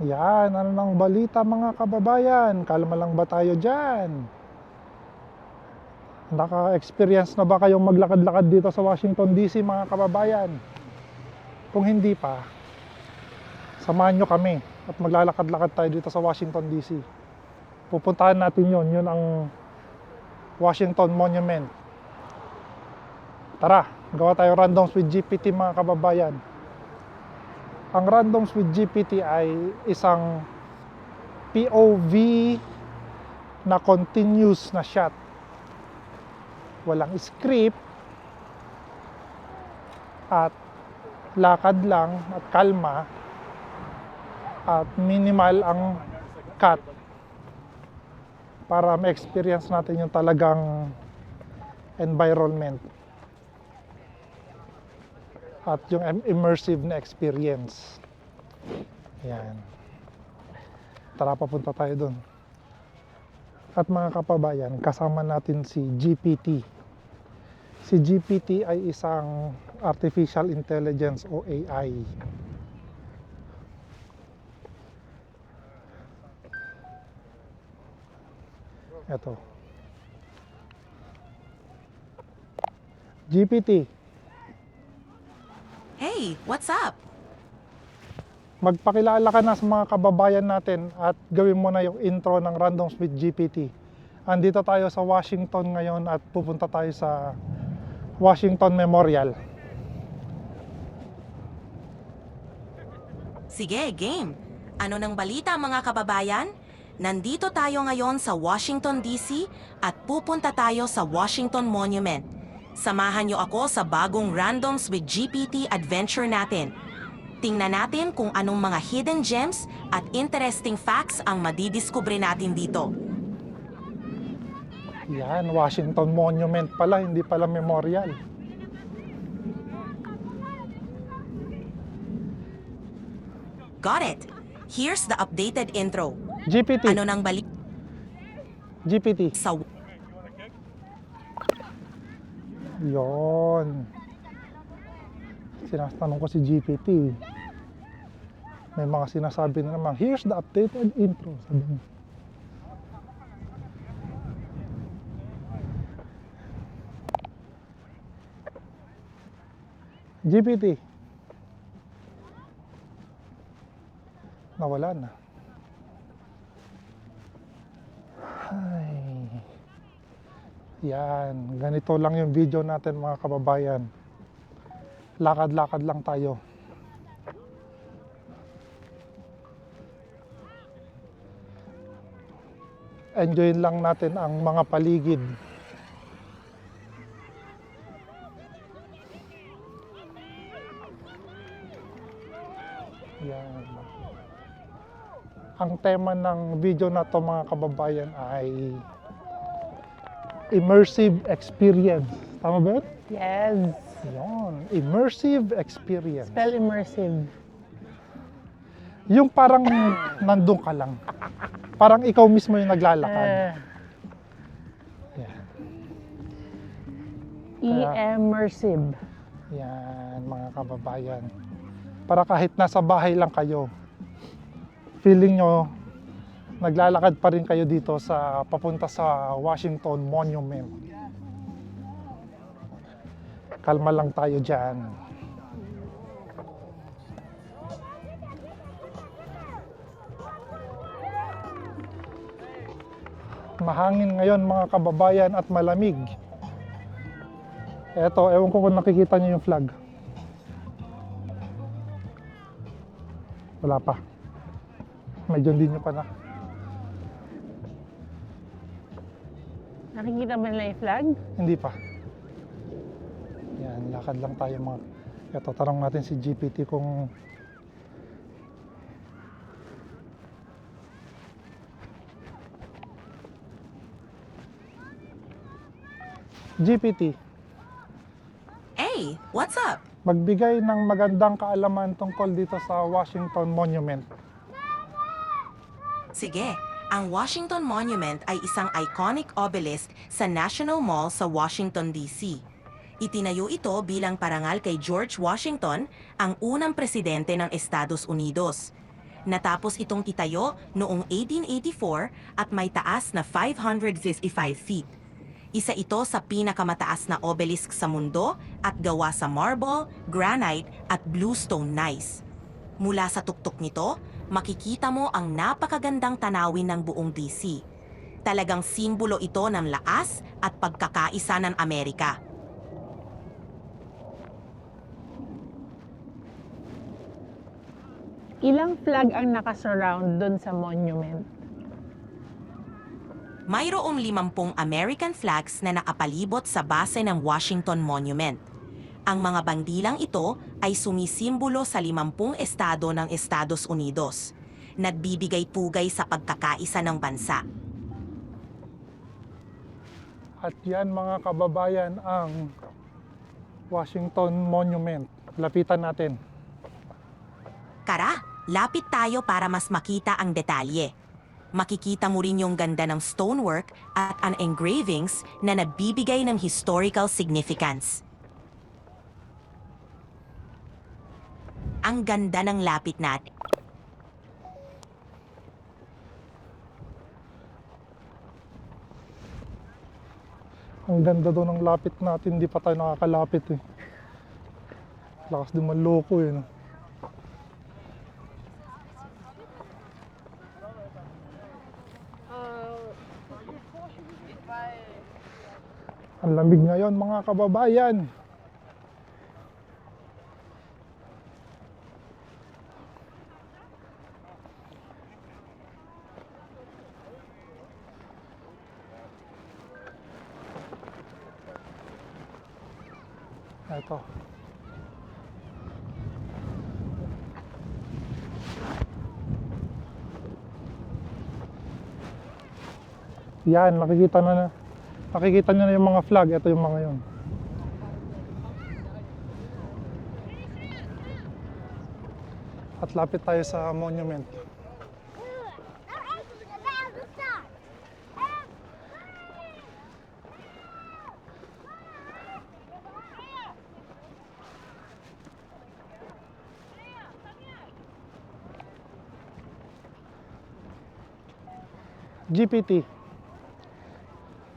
Yan, ano nang balita mga kababayan? Kalma lang ba tayo dyan? Naka-experience na ba kayong maglakad-lakad dito sa Washington DC mga kababayan? Kung hindi pa, samahan nyo kami at maglalakad-lakad tayo dito sa Washington DC. Pupuntahan natin yon, yun ang Washington Monument. Tara, gawa tayo randoms with GPT mga kababayan. Ang randoms with GPT ay isang POV na continuous na shot. Walang script at lakad lang at kalma at minimal ang cut para ma-experience natin yung talagang environment at yung im- immersive na experience. Yan. Tara, papunta tayo dun. At mga kapabayan, kasama natin si GPT. Si GPT ay isang artificial intelligence o AI. Ito. GPT, Hey, what's up? magpakilala ka na sa mga kababayan natin at gawin mo na yung intro ng Randoms with GPT. Andito tayo sa Washington ngayon at pupunta tayo sa Washington Memorial. Sige, game. Ano ng balita mga kababayan? Nandito tayo ngayon sa Washington DC at pupunta tayo sa Washington Monument. Samahan niyo ako sa bagong Randoms with GPT adventure natin. Tingnan natin kung anong mga hidden gems at interesting facts ang madidiskubre natin dito. Yan, Washington Monument pala, hindi pala memorial. Got it! Here's the updated intro. GPT, Ano ng balita GPT. sa Yon. Sinatanong ko si GPT. May mga sinasabi na naman, here's the updated intro. Sabi niya. GPT. Nawala na. Yan, ganito lang yung video natin mga kababayan. Lakad-lakad lang tayo. Enjoyin lang natin ang mga paligid. Yan. Ang tema ng video na to mga kababayan ay immersive experience. Tama ba yun? Yes. Yun, immersive experience. Spell immersive. Yung parang nandun ka lang. Parang ikaw mismo yung naglalakad. Uh, Yan. Kaya- immersive. Yan, mga kababayan. Para kahit nasa bahay lang kayo, feeling nyo, naglalakad pa rin kayo dito sa papunta sa Washington Monument. Kalma lang tayo dyan. Mahangin ngayon mga kababayan at malamig. Eto, ewan ko kung nakikita niyo yung flag. Wala pa. Medyo hindi nyo pa na. Nakikita ba nila yung flag? Hindi pa. Yan, lakad lang tayo mga... Eto, tarong natin si GPT kung... GPT, Hey, what's up? magbigay ng magandang kaalaman tungkol dito sa Washington Monument. Sige, ang Washington Monument ay isang iconic obelisk sa National Mall sa Washington, D.C. Itinayo ito bilang parangal kay George Washington, ang unang presidente ng Estados Unidos. Natapos itong itayo noong 1884 at may taas na 555 feet. Isa ito sa pinakamataas na obelisk sa mundo at gawa sa marble, granite at bluestone gneiss. Mula sa tuktok nito, makikita mo ang napakagandang tanawin ng buong DC. Talagang simbolo ito ng lakas at pagkakaisa ng Amerika. Ilang flag ang nakasurround doon sa monument? Mayroong limampung American flags na nakapalibot sa base ng Washington Monument. Ang mga bandilang ito ay sumisimbolo sa limampung estado ng Estados Unidos. Nagbibigay pugay sa pagkakaisa ng bansa. At yan mga kababayan ang Washington Monument. Lapitan natin. Kara, lapit tayo para mas makita ang detalye. Makikita mo rin yung ganda ng stonework at ang engravings na nagbibigay ng historical significance. Ang ganda ng lapit natin. Ang ganda doon ng lapit natin, hindi pa tayo nakakalapit eh. Lakas din manloko eh. no? Ang lamig ngayon mga kababayan. Ito. Yan, nakikita na na. Nakikita nyo na yung mga flag. Ito yung mga yun. At lapit tayo sa monument. GPT.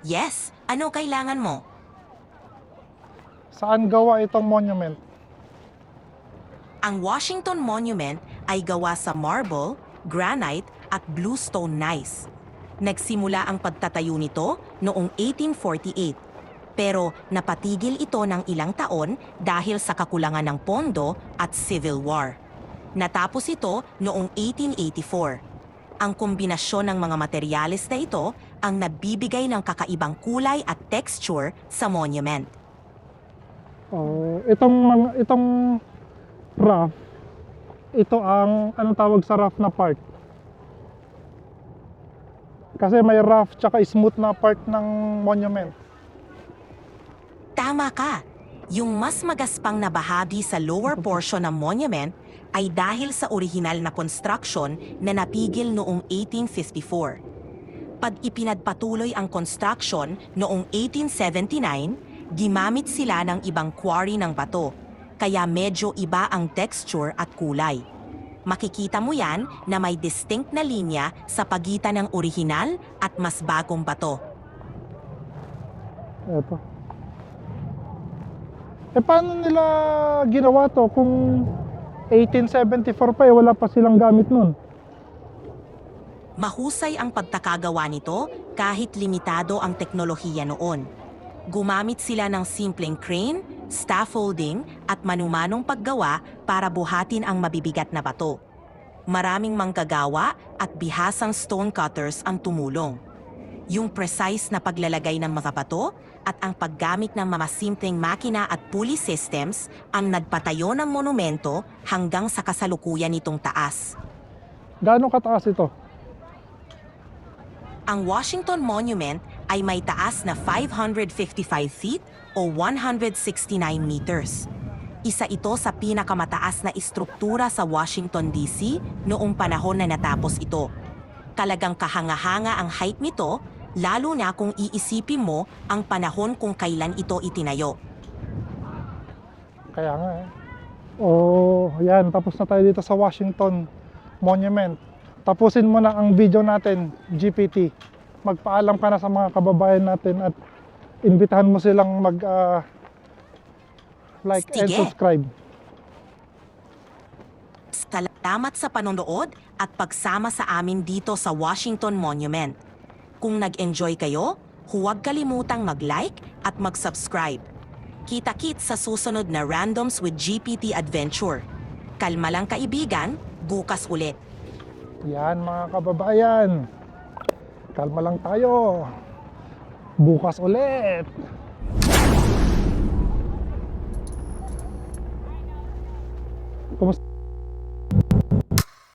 Yes, ano kailangan mo? Saan gawa itong monument? Ang Washington Monument ay gawa sa marble, granite at bluestone gneiss. Nagsimula ang pagtatayo nito noong 1848. Pero napatigil ito ng ilang taon dahil sa kakulangan ng pondo at civil war. Natapos ito noong 1884. Ang kombinasyon ng mga materyales na ito ang nagbibigay ng kakaibang kulay at texture sa monument. Oh, itong mga itong rough ito ang anong tawag sa rough na part. Kasi may rough tsaka smooth na part ng monument. Tama ka. Yung mas magaspang na bahagi sa lower portion ng monument ay dahil sa orihinal na construction na napigil noong 1854. Pag ipinagpatuloy ang construction noong 1879, gimamit sila ng ibang quarry ng bato, kaya medyo iba ang texture at kulay. Makikita mo yan na may distinct na linya sa pagitan ng orihinal at mas bagong bato. Ito. Eh paano nila ginawa to kung 1874 pa eh wala pa silang gamit nun? Mahusay ang pagtakagawa nito kahit limitado ang teknolohiya noon. Gumamit sila ng simpleng crane, scaffolding at manumanong paggawa para buhatin ang mabibigat na bato. Maraming manggagawa at bihasang stone cutters ang tumulong. Yung precise na paglalagay ng mga bato at ang paggamit ng mga simpleng makina at pulley systems ang nagpatayo ng monumento hanggang sa kasalukuyan nitong taas. Gaano kataas ito? Ang Washington Monument ay may taas na 555 feet o 169 meters. Isa ito sa pinakamataas na istruktura sa Washington DC noong panahon na natapos ito. Talagang kahanga-hanga ang height nito, lalo na kung iisipin mo ang panahon kung kailan ito itinayo. Kaya nga eh. Oh, yan. Tapos na tayo dito sa Washington Monument. Tapusin mo na ang video natin, GPT. Magpaalam ka na sa mga kababayan natin at imbitahan mo silang mag ah, like and Sige. subscribe. Salamat sa panonood at pagsama sa amin dito sa Washington Monument. Kung nag-enjoy kayo, huwag kalimutang mag-like at mag-subscribe. Kita-kits sa susunod na Randoms with GPT Adventure. Kalma lang kaibigan, bukas ulit. Yan mga kababayan. Kalma lang tayo. Bukas ulit.